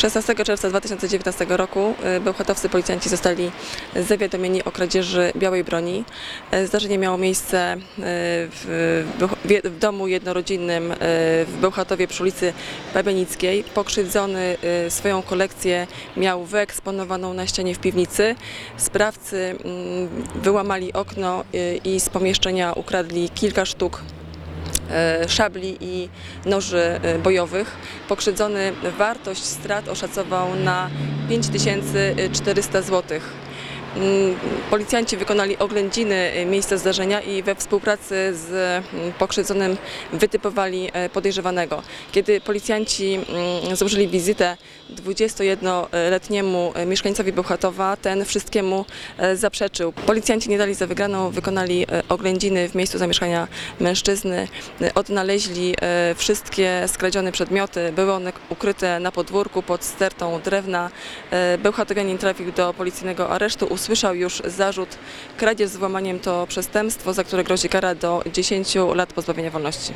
16 czerwca 2019 roku y, bełchatowscy policjanci zostali zawiadomieni o kradzieży białej broni. Y, Zdarzenie miało miejsce y, w, w- domu jednorodzinnym y, w Bełchatowie przy ulicy Babienickiej. Pokrzywdzony swoją kolekcję miał wyeksponowaną na ścianie w piwnicy. Sprawcy mm, wyłamali okno i z pomieszczenia ukradli kilka sztuk e, szabli i noży e, bojowych. Pokrzywdzony wartość strat oszacował na 5400 zł. Mm, Policjanci wykonali oględziny e, miejsca zdarzenia i we współpracy z mm, pokrzywdzonym wytypowali e, podejrzewanego. Kiedy policjanci mm, złożyli wizytę 21-letniemu e, mieszkańcowi Bełchatowa, ten wszystkiemu e, zaprzeczył. Policjanci nie dali za wygraną, wykonali oględziny w miejscu zamieszkania mężczyzny, odnaleźli wszystkie skradzione przedmioty, były one ukryte na podwórku pod stertą drewna. Bełchatowianin trafił do policyjnego aresztu, usłyszał już zarzut kradzież z włamaniem to przestępstwo, za które grozi kara do 10 lat pozbawienia wolności.